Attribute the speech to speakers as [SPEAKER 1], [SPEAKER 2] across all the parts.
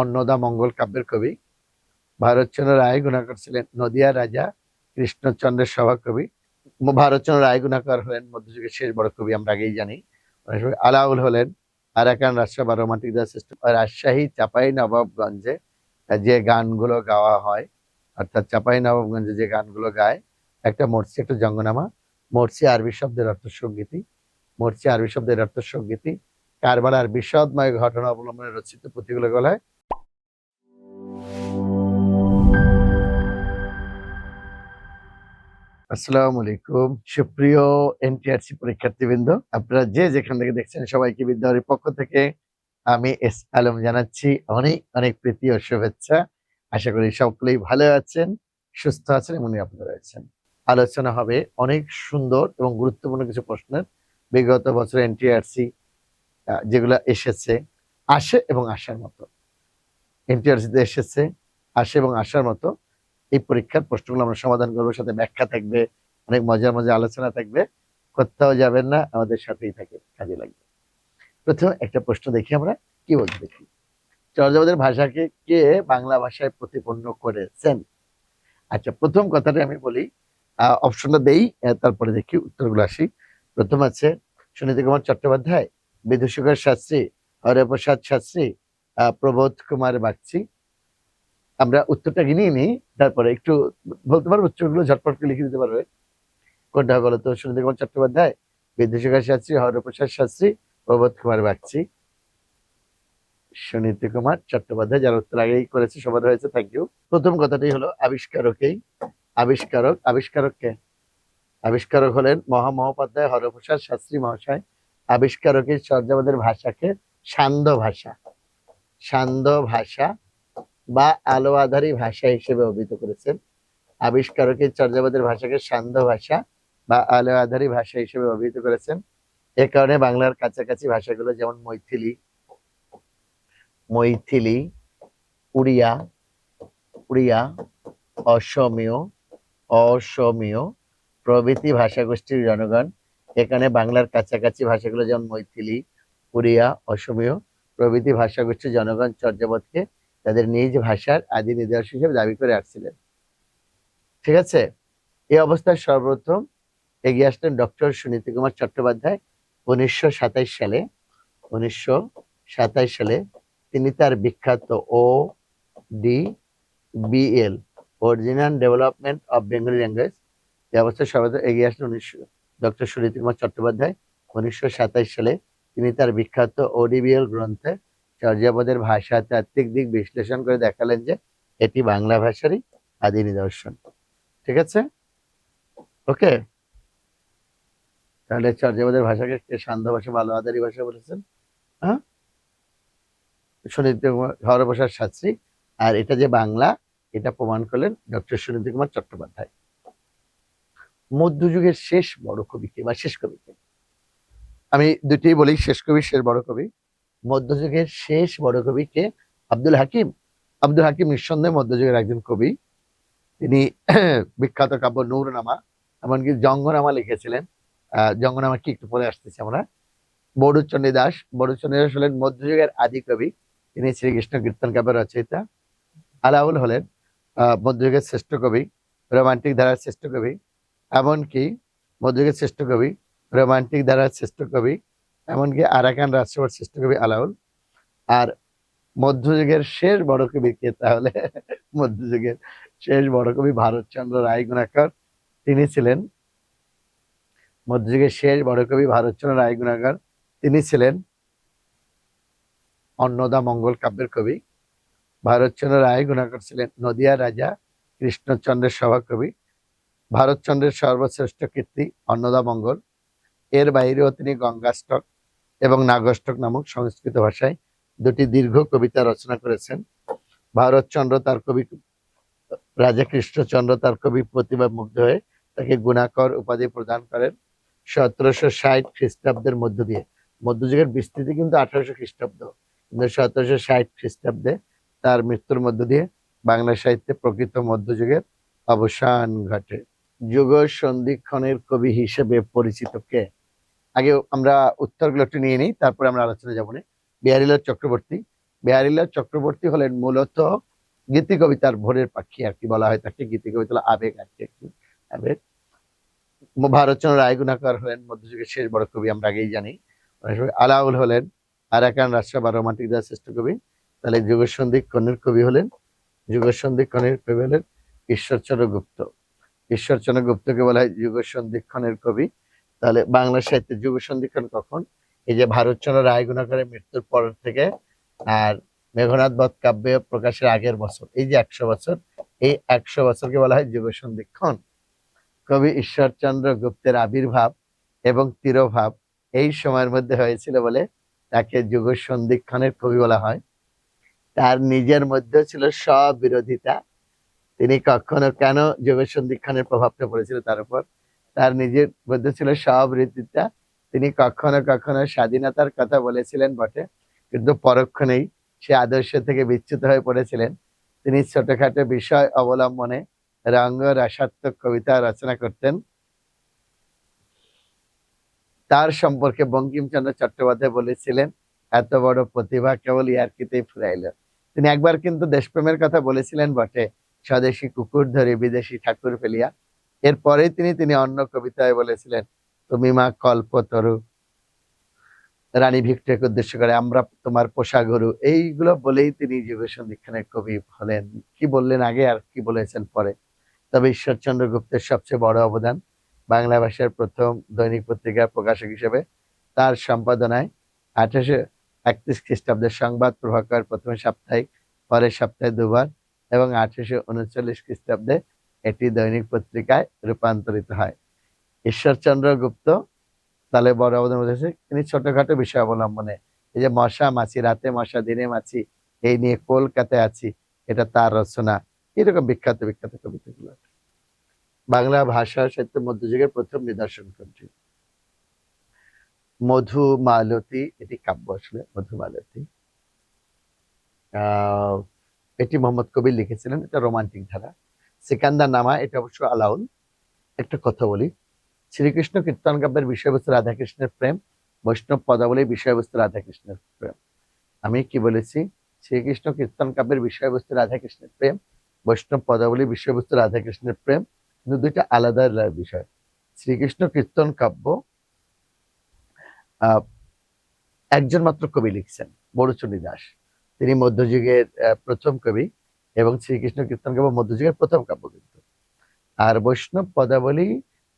[SPEAKER 1] অন্নদা মঙ্গল কাব্যের কবি। ভারতচন্দ্র রায় গুণাকর ছিলেন নদিয়া রাজা, কৃষ্ণচন্দ্রের সভাকবি। ভারতচন্দ্র রায় গুণাকর হলেন মধ্যযুগের শেষ বড় কবি, আমরা আগেই জানি। আলাউল হলেন, আরাকান রাজসভা, রোমান্টিক দ্বারা সৃষ্ট রাজশাহী চাপাই নবাবগঞ্জে যে গানগুলো গাওয়া হয়, অর্থাৎ চাপাই নবাবগঞ্জে যে গানগুলো গায়, একটা মরসি, একটা জঙ্গনামা, মরসি আরবি শব্দের অর্থ সঙ্গীতি। মরসি আরবি শব্দের অর্থ সঙ্গীতি। কারবালার বিশদময় ঘটনা অবলম্বনে রচিত পুঁথিগুলো গলায় আসসালামু আলাইকুম সুপ্রিয় এনটিআরসি পরীক্ষার্থীবৃন্দ, আপনারা যে যেখান থেকে দেখছেন সবাইকে বিদ্যালয়ের পক্ষ থেকে আমি এস আলম জানাচ্ছি অনেক অনেক প্রীতি ও শুভেচ্ছা। আশা করি সকলেই ভালো আছেন, সুস্থ আছেন এবং নিরাপদ রয়েছেন। আলোচনা হবে অনেক সুন্দর এবং গুরুত্বপূর্ণ কিছু প্রশ্নের। বিগত বছর এনটিআরসি যেগুলো এসেছে, আসে এবং আসার মতো। এনটিআরসিতে এসেছে, আসে এবং আসার মতো। এই পরীক্ষার প্রশ্নগুলো আমরা সমাধান করব, সাথে ব্যাখ্যা থাকবে, অনেক মজার মজার আলোচনা থাকবে কোথাও যাবেন না, আমাদের সাথেই থাকে কাজে লাগবে। প্রথমে একটা প্রশ্ন দেখি আমরা, কি বলতে দেখি? চর্যাপদের ভাষাকে কে বাংলা ভাষায় প্রতিপন্ন করেছেন? আচ্ছা প্রথম কথাটা আমি বলি অপশনটা দেই তারপরে দেখি উত্তরগুলো আসি। প্রথম আছে, সুনীতি কুমার চট্টোপাধ্যায় বিদুশেখর শাস্ত্রী, হরপ্রসাদ শাস্ত্রী প্রবোধ কুমার বাগচি। আমরা উত্তরটা নিয়ে নিই? তারপরে একটু বলতে পারব উত্তরগুলো, ঝটপট লিখে দিতে পারবে। কোনটা বলো তো কুমার চট্টোপাধ্যায় বিদ্যুশেখর শাস্ত্রী, হরপ্রসাদ শাস্ত্রী, প্রবোধ কুমার বাগচি। সুনীতি কুমার চট্টোপাধ্যায়, যার উত্তর আগেই করেছে, সবার হয়েছে থ্যাংক ইউ প্রথম কথাটি হলো আবিষ্কারকেই। আবিষ্কারক আবিষ্কারককে আবিষ্কারক হলেন মহামহোপাধ্যায়, হরপ্রসাদ শাস্ত্রী মহাশয়। আবিষ্কারকের চর্যাপদের ভাষাকে সান্ধ্য ভাষা। সান্ধ্য ভাষা বা আলো আধারী ভাষা হিসেবে অভিহিত করেছেন। আবিষ্কারকের চর্যাপদের ভাষাকে সান্ধ্য ভাষা বা আলো আধারী ভাষা হিসেবে অভিহিত করেছেন। এ কারণে বাংলার কাছাকাছি ভাষাগুলো যেমন মৈথিলি মৈথিলি, উড়িয়া উড়িয়া, অসমীয় অসমীয় প্রভৃতি ভাষাগোষ্ঠীর জনগণ। এখানে বাংলার কাছাকাছি ভাষাগুলো যেমন মৈথিলি, উড়িয়া, অসমীয় প্রভৃতি ভাষাগোষ্ঠীর জনগণ চর্যাপদকে তাদের নিজ ভাষার আদি নিদর্শন হিসেবে দাবি করে আসছিলেন। ঠিক আছে? এই অবস্থায় সর্বপ্রথম এগিয়ে আসলেন ডক্টর সুনীতি কুমার চট্টোপাধ্যায়। উনিশশো সালে উনিশশো সালে তিনি তার বিখ্যাত O D B L original development of Bengali language এই অবস্থায় সর্বপ্রথম এগিয়ে আসলেন উনিশশো, ডক্টর সুনীতি কুমার চট্টোপাধ্যায়। উনিশশো সালে তিনি তার বিখ্যাত ওডিবিএল গ্রন্থে চর্যাপদের ভাষা তাত্ত্বিক দিক বিশ্লেষণ করে দেখালেন যে এটি বাংলা ভাষারই আদি নিদর্শন। ঠিক আছে? ওকে? তাহলে চর্যাপদের ভাষাকে সান্ধ্য ভাষা ভালো আদারি ভাষা বলেছেন? হ্যাঁ? সুনীতি কুমার, হরপ্রসাদ শাস্ত্রী। আর এটা যে বাংলা, এটা প্রমাণ করলেন ডক্টর সুনীতি কুমার চট্টোপাধ্যায়। মধ্যযুগের শেষ বড় কবিকে বা শেষ কবিকে আমি দুটি বলি, শেষ কবি, শেষ বড় কবি। মধ্যযুগের শেষ বড় কবি কে আব্দুল হাকিম আব্দুল হাকিম নিঃসন্দেহে মধ্যযুগের একজন কবি। তিনি বিখ্যাত কাব্য নূরনামা, এমনকি জঙ্গনামা লিখেছিলেন। জঙ্গনামা কি একটু পরে আসতেছি আমরা। বড়ুচন্ডী দাস বড়ুচন্ডী দাস হলেন মধ্যযুগের আদি কবি। তিনি শ্রীকৃষ্ণ কীর্তন কাব্যের রচয়িতা। আলাউল হলেন মধ্যযুগের শ্রেষ্ঠ কবি, রোমান্টিক ধারার শ্রেষ্ঠ কবি। এমনকি মধ্যযুগের শ্রেষ্ঠ কবি, রোমান্টিক ধারার শ্রেষ্ঠ কবি এমনকি আরাকান রাজসভার শ্রেষ্ঠ কবি আলাউল। আর মধ্যযুগের শেষ বড় কবি কে তাহলে? মধ্যযুগের শেষ বড় কবি ভারতচন্দ্র রায় গুণাকর তিনি ছিলেন মধ্যযুগের শেষ বড় কবি ভারতচন্দ্র রায় গুণাকর তিনি ছিলেন অন্নদা মঙ্গল কাব্যের কবি। ভারতচন্দ্র রায় গুণাকর ছিলেন নদিয়া রাজা কৃষ্ণচন্দ্রের সভাকবি ভারতচন্দ্রের সর্বশ্রেষ্ঠ কীর্তি অন্নদা মঙ্গল। এর বাইরেও তিনি গঙ্গাষ্টক এবং নাগষ্টক নামক সংস্কৃত ভাষায় দুটি দীর্ঘ কবিতা রচনা করেছেন। ভারতচন্দ্র তার কবি রাজা কৃষ্ণচন্দ্র তার কবি প্রতিভা মুগ্ধ হয়ে তাকে গুণাকর উপাধি প্রদান করেন সতেরোশো ষাট খ্রিস্টাব্দের মধ্য দিয়ে। মধ্যযুগের বিস্তৃতি কিন্তু আঠারোশো খ্রিস্টাব্দ। কিন্তু সতেরোশো ষাট খ্রিস্টাব্দে তার মৃত্যুর মধ্য দিয়ে বাংলা সাহিত্যে প্রকৃত মধ্যযুগের অবসান ঘটে। যুগ সন্ধিক্ষণের কবি হিসেবে পরিচিত কে? আগে আমরা উত্তরগুলো একটু নিয়ে নিই, তারপরে আমরা আলোচনা যাব না। বিহারীলাল চক্রবর্তী। বিহারীলাল চক্রবর্তী হলেন মূলত গীতি কবিতার ভোরের পাখি আর কি বলা হয় তাকে। গীতি কবিতা আবেগ আর কি আবেগ। ভারতচন্দ্র রায়গুণাকর হলেন মধ্যযুগের শেষ বড় কবি, আমরা আগেই জানি। আলাউল হলেন আরাকান বা রোমান্টিক দাস শ্রেষ্ঠ কবি। তাহলে যুগসন্ধি কনের কবি হলেন। যুগসন্ধি কনের কবি হলেন ঈশ্বরচন্দ্র গুপ্ত। ঈশ্বরচন্দ্র গুপ্তকে বলা হয় যুগসন্ধিক্ষণের কবি। তাহলে বাংলা সাহিত্যে যুগসন্ধিক্ষণ কখন? এই যে ভারতচন্দ্র রায়গুণাকরের মৃত্যুর পর থেকে আর মেঘনাথ বধ কাব্য প্রকাশের আগের বছর, এই যে একশো বছর, এই একশো বছরকে বলা হয় যুগসন্ধিক্ষণ কবি ঈশ্বরচন্দ্র গুপ্তের আবির্ভাব এবং তিরোভাব এই সময়ের মধ্যে হয়েছিল বলে তাকে যুগ সন্ধিক্ষণের কবি বলা হয়। তার নিজের মধ্যে ছিল স্ববিরোধিতা। তিনি কখনো কেন যোগ সন্ধিক্ষণের প্রভাবটা পড়েছিল তার উপর? তার নিজের মধ্যে ছিল স্ববিরোধিতা তিনি কখনো কখনো স্বাধীনতার কথা বলেছিলেন বটে, কিন্তু পরক্ষণেই সে আদর্শ থেকে বিচ্যুত হয়ে পড়েছিলেন। তিনি ছোটখাটো বিষয় অবলম্বনে রঙ্গ, রসাত্মক কবিতা রচনা করতেন। তার সম্পর্কে বঙ্কিমচন্দ্র চট্টোপাধ্যায় বলেছিলেন, এত বড় প্রতিভা কেবল ইয়ার্কিতেই ফুরাইল। তিনি একবার কিন্তু দেশপ্রেমের কথা বলেছিলেন বটে, স্বদেশী কুকুর ধরে বিদেশি ঠাকুর ফেলিয়া। এরপরে তিনি তিনি অন্য কবিতায় বলেছিলেন, তুমি মা কল্পতরু, রানী ভিক্টরিয়াকে উদ্দেশ্য করে আমরা তোমার পোষা গরু। এইগুলো বলেই তিনি যুগ সন্ধিক্ষণের কবি হলেন। কি বললেন আগে আর কি বলেছেন পরে? তবে ঈশ্বরচন্দ্র গুপ্তের সবচেয়ে বড় অবদান বাংলা ভাষার প্রথম দৈনিক পত্রিকার প্রকাশক হিসেবে তার সম্পাদনায় আঠারোশো একত্রিশ খ্রিস্টাব্দের সংবাদ প্রভাকর প্রথমে সাপ্তাহিক, পরের সপ্তাহে দুবার এবং আঠারোশো উনচল্লিশ খ্রিস্টাব্দে এটি দৈনিক পত্রিকায় রূপান্তরিত হয়। ঈশ্বরচন্দ্র গুপ্ত তাহলে বড় অবদান রয়েছে। তিনি ছোটখাটো বিষয় অবলম্বনে এই যে মশা মাছি, রাতে মশা, দিনে মাছি, এই নিয়ে কলকাতায় আছি, এটা তার রচনা। এরকম বিখ্যাত বিখ্যাত কবিতাগুলো। বাংলা ভাষা সাহিত্য মধ্যযুগের প্রথম নিদর্শন কোনটি? মধু মালতী, এটি কাব্য আসলে, মধু মালতী। এটি মোহাম্মদ কবির লিখেছিলেন, এটা রোমান্টিক ধারা। সিকান্দার নামা, এটা অবশ্য আলাউল একটা কথা বলি, শ্রীকৃষ্ণ কীর্তন কাব্যের বিষয়বস্তু রাধাকৃষ্ণের প্রেম, বৈষ্ণব পদাবলী বিষয়বস্তু রাধাকৃষ্ণের প্রেম। আমি কি বলেছি, শ্রীকৃষ্ণ কীর্তন কাব্যের বিষয়বস্তু রাধাকৃষ্ণের প্রেম, বৈষ্ণব পদাবলীর বিষয়বস্তু রাধাকৃষ্ণের প্রেম, কিন্তু দুইটা আলাদা আলাদা বিষয়। শ্রীকৃষ্ণ কীর্তন কাব্য একজন মাত্র কবি লিখছেন বড়চন্ডী দাস। তিনি মধ্যযুগের প্রথম কবি। এবং শ্রীকৃষ্ণ কীর্তন কাব্য মধ্যযুগের প্রথম কাব্য কিন্তু আর বৈষ্ণব পদাবলী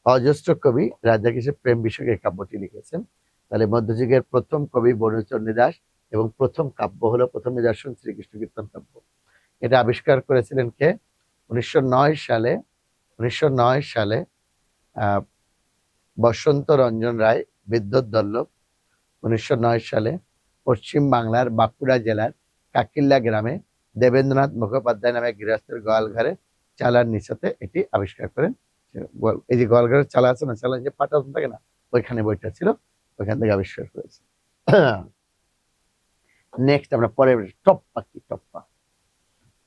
[SPEAKER 1] অজস্র কবি রাধাকৃষ্ণের প্রেম বিষয়ক এই কাব্যটি লিখেছেন। তাহলে মধ্যযুগের প্রথম কবি বরুচন্ডী দাস এবং প্রথম কাব্য হলো প্রথম নিদর্শন শ্রীকৃষ্ণ কীর্তন কাব্য। এটা আবিষ্কার করেছিলেন কে? উনিশশো নয় সালে, উনিশশো নয় সালে বসন্ত রঞ্জন রায়, বিদ্যুৎ দল্লভ, উনিশশো সালে, পশ্চিম বাংলার বাঁকুড়া জেলার কাকিল্লা গ্রামে দেবেন্দ্রনাথ মুখোপাধ্যায় নামে গৃহস্থের গোয়ালঘরে চালার নিচতে এটি আবিষ্কার করেন। এই যে গোয়ালঘরের চালা আছে না, চালা যে পাটা থাকে না, ওইখানে বইটা ছিল, ওইখান থেকে আবিষ্কার করেছে। নেক্সট আমরা পরে টপ্পা কি টপ্পা?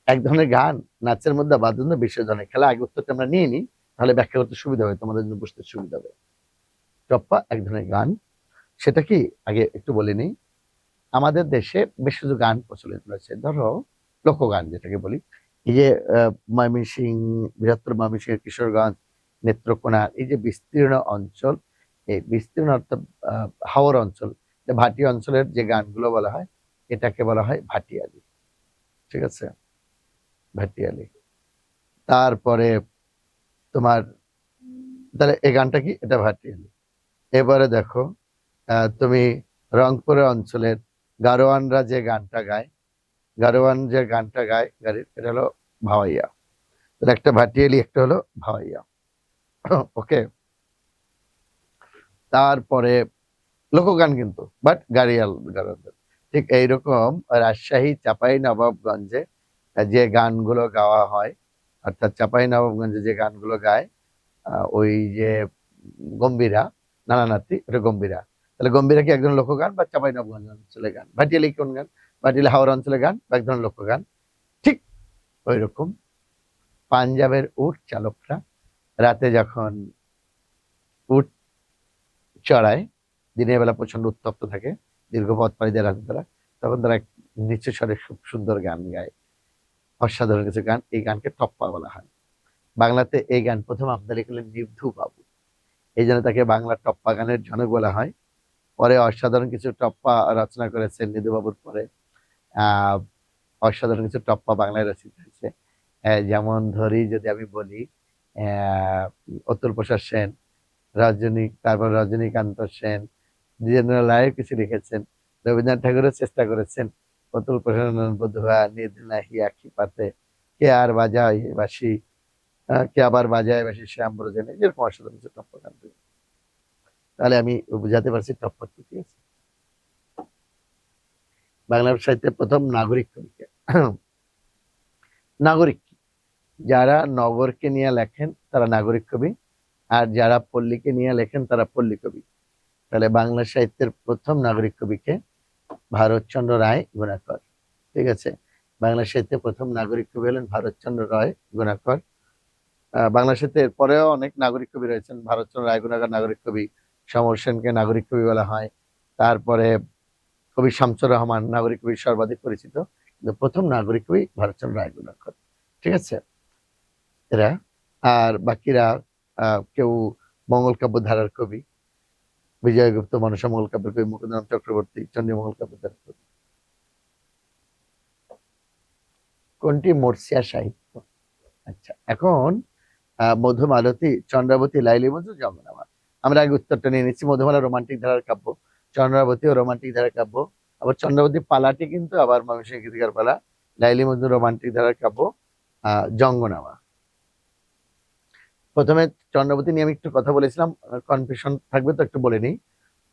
[SPEAKER 1] এক ধরনের গান, নাচের মধ্যে বাদ্য বিশেষ ধরনের খেলা, আগে উত্তরটা আমরা নিয়ে নিই, তাহলে ব্যাখ্যা করতে সুবিধা হবে তোমাদের জন্য বুঝতে সুবিধা হবে। টপ্পা এক ধরনের গান, সেটা কি? আগে একটু বলে নিই। আমাদের দেশে বেশ কিছু গান প্রচলিত রয়েছে। ধরো লোকগান যেটাকে বলি। এই যে ময়মনসিং বৃহত্তর ময়মনসিংহ কিশোরগঞ্জ নেত্রকোনা, এই যে বিস্তীর্ণ অঞ্চল, এই বিস্তীর্ণ অর্থাৎ হাওর অঞ্চল ভাটি অঞ্চলের যে গানগুলো বলা হয়, এটাকে বলা হয় ভাটিয়ালি ঠিক আছে? ভাটিয়ালি তারপরে তোমার, তাহলে এই গানটা কি? এটা ভাটিয়ালি এবারে দেখো তুমি রংপুরের অঞ্চলের গারোয়ানরা যে গানটা গায় গারোয়ান যে গানটা গায়, গাড়ির, এটা হলো ভাওয়াইয়া। একটা ভাটিয়ালি, একটা হলো ভাওয়াইয়া। ওকে? তারপরে লোকগান কিন্তু বাট গাড়িয়াল গারোয়ানদের। ঠিক এইরকম রাজশাহী চাপাই নবাবগঞ্জে যে গানগুলো গাওয়া হয়, অর্থাৎ চাপাই নবাবগঞ্জে যে গানগুলো গায় ওই যে গম্ভীরা, নানা নাতি, ওটা গম্ভীরা। তাহলে গম্ভীরা কি একজন লোকগান বা চাপাই নবাবগঞ্জ অঞ্চলের গান ভাটিয়ালি কোন গান? ভাটিয়ালি হাওড় অঞ্চলের গান বা এক ধরনের লোকগান ঠিক ওই রকম পাঞ্জাবের উট চালকরা রাতে যখন উট চড়ায় দিনের বেলা প্রচণ্ড উত্তপ্ত থাকে দীর্ঘ পথ পাড়ি দেয় রাতে তারা তখন তারা নিচু স্বরে খুব সুন্দর গান গায় অসাধারণ কিছু গান এই গানকে টপ্পা বলা হয় বাংলাতে এই গান প্রথম আমদানি করলেন নির্ধু বাবু এই জন্য তাকে বাংলা টপ্পা গানের জনক বলা হয় পরে অসাধারণ কিছু টপ্পা রচনা করেছেন নিধু বাবুর পরে অসাধারণ কিছু টপ্পা বাংলায় রচিত হয়েছে। যেমন ধরি যদি আমি বলি অতুল প্রসাদ সেন, রজনী, তারপর রজনীকান্ত সেন, দ্বিজেন্দ্র রায় কিছু লিখেছেন, রবীন্দ্রনাথ ঠাকুরও চেষ্টা করেছেন, অতুল প্রসাদ বধুয়া নিধ নাহি, আখি পাতে, কে আর বাজায় বাসি কে আবার বাজায় বাসি শ্যাম ব্রজেন যেরকম অসাধারণ কিছু টপ্পা গান তাহলে আমি বুঝাতে পারছি টপ্পা কি আছে? বাংলা সাহিত্যের প্রথম নাগরিক কবিকে নাগরিক যারা নগরকে নিয়ে লেখেন, তারা নাগরিক কবি। আর যারা পল্লীকে নিয়ে লেখেন, তারা পল্লী কবি। তাহলে বাংলা সাহিত্যের প্রথম নাগরিক কবিকে ভারতচন্দ্র রায় গুণাকর। ঠিক আছে? বাংলা সাহিত্যের প্রথম নাগরিক কবি হলেন ভারতচন্দ্র রায় গুণাকর। বাংলা সাহিত্যের পরেও অনেক নাগরিক কবি রয়েছেন। ভারতচন্দ্র রায় গুণাকর নাগরিক কবি, সমর সেনকে নাগরিক কবি বলা হয়। তারপরে কবি শামসুর রহমান নাগরিক কবি সর্বাধিক পরিচিত, কিন্তু প্রথম নাগরিক কবি ভারতচন্দ্র রায় গুণাকর ঠিক আছে? এরা, আর বাকিরা কেউ মঙ্গল কাব্য ধারার কবি, বিজয়গুপ্ত মনসা মঙ্গল কাব্যের কবি মুকুন্দরাম চক্রবর্তী চন্দ্রমঙ্গল কাব্য ধারার কবি। কোনটি মর্সিয়া সাহিত্য? আচ্ছা এখন মধুমালতী, চন্দ্রাবতী লাইলি মধু জঙ্গনামা আমরা আগে উত্তরটা নিয়ে নিচ্ছি, মধুমালা রোমান্টিক ধারার কাব্য। চন্দ্রাবতী ও রোমান্টিক ধারার কাব্য। আবার চন্দ্রাবতী পালাটি কিন্তু আবার ময়মনসিংহ গীতিকার পালা, লাইলি মধু রোমান্টিক ধারার কাব্য জঙ্গনামা। প্রথমে চন্দ্রাবতী নিয়ে আমি একটু কথা বলেছিলাম কনফিউশন থাকবে তো একটু বলে নিই।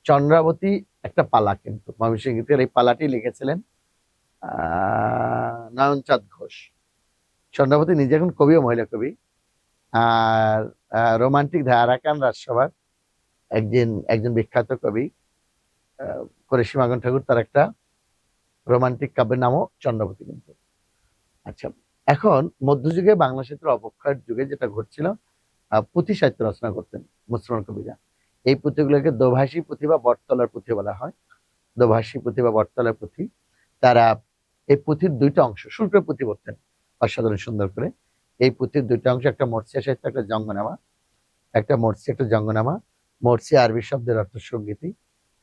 [SPEAKER 1] চন্দ্রাবতী একটা পালা কিন্তু, ময়মনসিংহ গীতিকার এই পালাটি লিখেছিলেন নয়নচাঁদ ঘোষ। চন্দ্রাবতী নিজে এখন কবি ও মহিলা কবি, আর রোমান্টিক ধারা আরাকান রাজসভার একজন একজন বিখ্যাত কবি। আহ, করেশিমাগন ঠাকুর তার একটা রোমান্টিক কাব্যের নামও চন্দ্রাবতী কিন্তু। আচ্ছা এখন মধ্যযুগে বাংলা সাহিত্যের অবক্ষয়ের যুগে যেটা ঘটছিল পুঁথি সাহিত্য রচনা করতেন মুসলমান কবিরা। এই পুঁথিগুলোকে দোভাষী পুঁথি বা বটতলার পুঁথি বলা হয়। দোভাষী পুঁথি বা বটতলার পুঁথি তারা এই পুঁথির দুইটা অংশ শুল্ক পুঁথি করতেন অসাধারণ সুন্দর করে। এই পুঁথির দুইটা অংশ একটা মর্সিয়া সাহিত্য একটা জঙ্গনামা। একটা মর্সি একটা জঙ্গনামা। মর্সি আরবি শব্দের অর্থ সঙ্গীতি।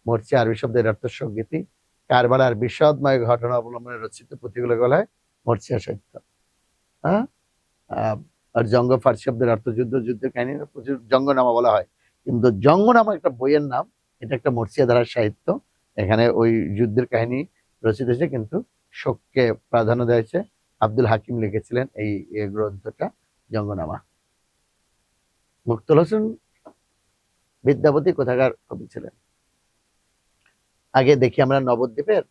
[SPEAKER 1] মর্সি আরবি শব্দের অর্থ সঙ্গীতি। কারবালার বিষদময় ঘটনা অবলম্বনে রচিত পুঁথিগুলো বলা হয় মর্সিয়া সাহিত্য হ্যাঁ? আর জঙ্গ ফার্সি শব্দের অর্থ যুদ্ধ যুদ্ধের কাহিনী প্রচুর জঙ্গনামা বলা হয়। কিন্তু জঙ্গনামা একটা বইয়ের নাম, এটা একটা মর্সিয়া ধারার সাহিত্য। এখানে ওই যুদ্ধের কাহিনী রচিত হয়েছে, কিন্তু শোককে প্রাধান্য দেওয়া হয়েছে। আব্দুল হাকিম লিখেছিলেন এই গ্রন্থটা, জঙ্গনামা। মুক্তল হোসেন বিদ্যাপতি কোথাকার কবি ছিলেন? আগে দেখি আমরা নবদ্বীপের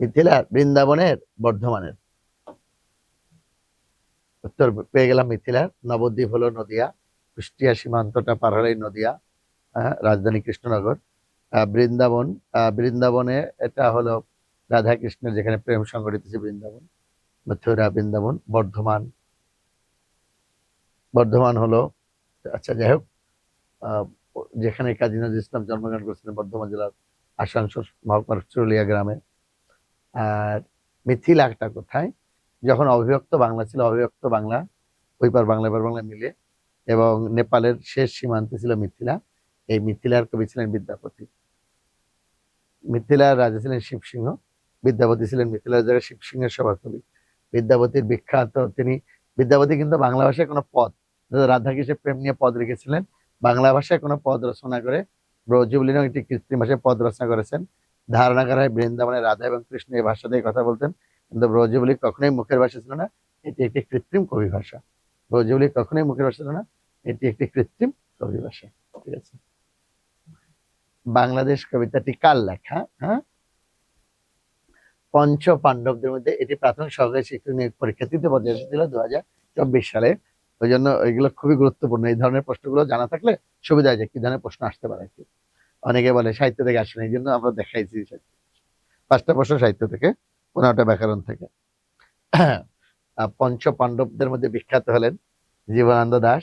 [SPEAKER 1] মিথিলার বৃন্দাবনের, বর্ধমানের। উত্তর পেয়ে গেলাম মিথিলার নবদ্বীপ হলো নদিয়া, কুষ্টিয়া সীমান্তটা পার হলেই নদিয়া রাজধানী কৃষ্ণনগর। বৃন্দাবন বৃন্দাবনে এটা হলো রাধা কৃষ্ণের যেখানে প্রেম সংগঠিত হচ্ছে বৃন্দাবন, মথুরা, বৃন্দাবন, বর্ধমান। বর্ধমান হলো আচ্ছা যাই হোক যেখানে কাজী নজরুল ইসলাম জন্মগ্রহণ করেছিলেন বর্ধমান জেলার আসানসোল, মহকুমার চুরুলিয়া গ্রামে। আর মিথিলাটা কোথায়? যখন অবিভক্ত বাংলা ছিল, অবিভক্ত বাংলা, ওই পার বাংলা, এবার বাংলা মিলে এবং নেপালের শেষ সীমান্তে ছিল মিথিলা। এই মিথিলার কবি ছিলেন বিদ্যাপতি। মিথিলার রাজা ছিলেন শিবসিংহ। বিদ্যাপতি ছিলেন মিথিলার জায়গায় শিবসিংহের সভাকবি। বিদ্যাপতির বিখ্যাত তিনি, বিদ্যাপতি কিন্তু বাংলা ভাষায় কোনো পদ রাধা কৃষ্ণের প্রেম নিয়ে পদ রেখেছিলেন বাংলা ভাষায় কোনো পদ রচনা করে ব্রজবলী নামে একটি কৃত্রিম ভাষায় পদ রচনা করেছেন। ধারণা করা হয় বৃন্দাবনে রাধা এবং কৃষ্ণ এই ভাষা দিয়ে কথা বলতেন। কিন্তু ব্রজবলী কখনোই মুখের ভাষা ছিল না, এটি একটি কৃত্রিম কবি ভাষা। ব্রজবলী কখনোই মুখের ভাষা ছিল না, এটি একটি কৃত্রিম কবি ভাষা। ঠিক আছে? বাংলাদেশ কবিতাটি কার লেখা? হ্যাঁ? পঞ্চ পাণ্ডবদের মধ্যে এটি প্রাথমিক সহকারী শিক্ষক নিয়োগ পরীক্ষা তৃতীয় পর্যায়ে এসেছিল দু হাজার চব্বিশ সালে। ওই জন্য এগুলো খুবই গুরুত্বপূর্ণ। এই ধরনের প্রশ্নগুলো জানা থাকলে সুবিধা হয় যে কি ধরনের প্রশ্ন আসতে পারে কি। অনেকে বলে সাহিত্য থেকে আসেন এই জন্য আমরা দেখাইছি সাহিত্য। পাঁচটা প্রশ্ন সাহিত্য থেকে, পনেরোটা ব্যাকরণ থেকে। পঞ্চ পাণ্ডবদের মধ্যে বিখ্যাত হলেন জীবনানন্দ দাস,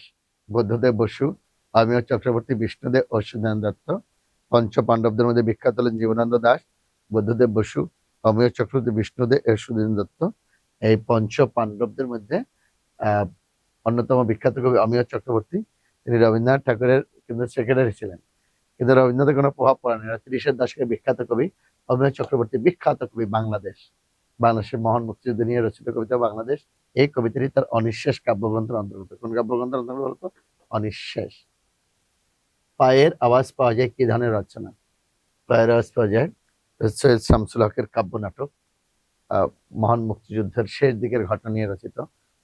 [SPEAKER 1] বুদ্ধদেব বসু, অমিয় চক্রবর্তী, বিষ্ণুদেব ও সুধান দত্ত। পঞ্চ পাণ্ডবদের মধ্যে বিখ্যাত হলেন জীবনানন্দ দাস, বুদ্ধদেব বসু, অমিয় চক্রবর্তী বিষ্ণুদে এর সুধীন দত্ত। এই পঞ্চ পাণ্ডবদের মধ্যে অন্যতম বিখ্যাত কবি অমিয় চক্রবর্তী। তিনি রবীন্দ্রনাথ ঠাকুরের কিন্তু সেক্রেটারি ছিলেন। কিন্তু রবীন্দ্রনাথের কোনো প্রভাব পড়ে না। তিরিশের দশকের বিখ্যাত কবি অমিয় চক্রবর্তী বিখ্যাত কবি বাংলাদেশ। বাংলাদেশের মহান মুক্তিযুদ্ধ নিয়ে রচিত কবিতা বাংলাদেশ। এই কবিতাটি তার অনিঃশেষ কাব্যগ্রন্থের অন্তর্গত। কোন কাব্যগ্রন্থের অন্তর্গত বলতো? অনিঃশেষ। পায়ের আওয়াজ পাওয়া যায় কি ধরনের রচনা? পায়ের আওয়াজ পাওয়া যায় সৈয়দ শামসুল হকের কাব্য নাটক। মহান মুক্তিযুদ্ধের শেষ দিকের ঘটনা নিয়ে রচিত।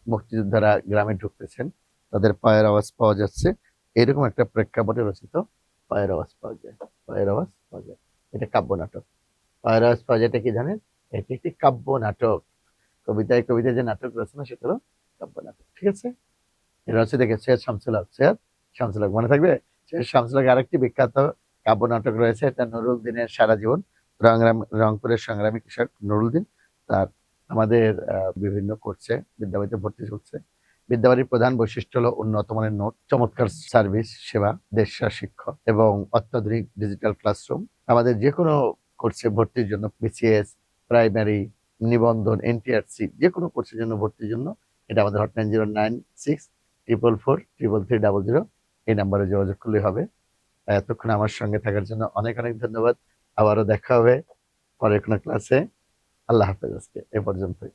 [SPEAKER 1] মুক্তিযোদ্ধারা গ্রামে ঢুকতেছেন। তাদের পায়ের আওয়াজ পাওয়া যাচ্ছে। এরকম একটা প্রেক্ষাপটে রচিত। পায়ের পাওয়া যায়। পায়ের পাওয়া যায়। এটা কাব্য নাটক। আওয়াজ পাওয়া যায় কি জানেন? এটি একটি কাব্য নাটক। কবিতায় কবিতায় যে নাটক রচনা, সেটা হলো কাব্য নাটক। ঠিক আছে? এর হচ্ছে দেখে সৈয়দ শামসুল হক। সৈয়দ শামসুল হক, মনে থাকবে? সৈয়দ শামসুল হক আরেকটি বিখ্যাত কাব্য নাটক রয়েছে, এটা নুরুল দিনের সারা জীবন। রংরাম, রংপুরের সংগ্রামী কৃষক নুরুল দিন। তার আমাদের বিভিন্ন কোর্সে বিদ্যাবাড়িতে ভর্তি চলছে বিদ্যাবাড়ির প্রধান বৈশিষ্ট্য হলো উন্নত মানের নোট, চমৎকার সার্ভিস, সেবা দেশা শিক্ষক এবং অত্যাধুনিক ডিজিটাল ক্লাসরুম। আমাদের যে কোনো কোর্সে ভর্তির জন্য বিসিএস, প্রাইমারি, নিবন্ধন, এনটিআরসি যে কোনো কোর্সের জন্য ভর্তির জন্য এটা আমাদের hotline zero nine six triple four triple three double zero এই নাম্বারে যোগাযোগ করলে হবে। এতক্ষণ আমার সঙ্গে থাকার জন্য অনেক অনেক ধন্যবাদ। আবারও দেখা হবে পরের কোনো ক্লাসে। আল্লাহ হাফেজ আজকে। এ পর্যন্তই।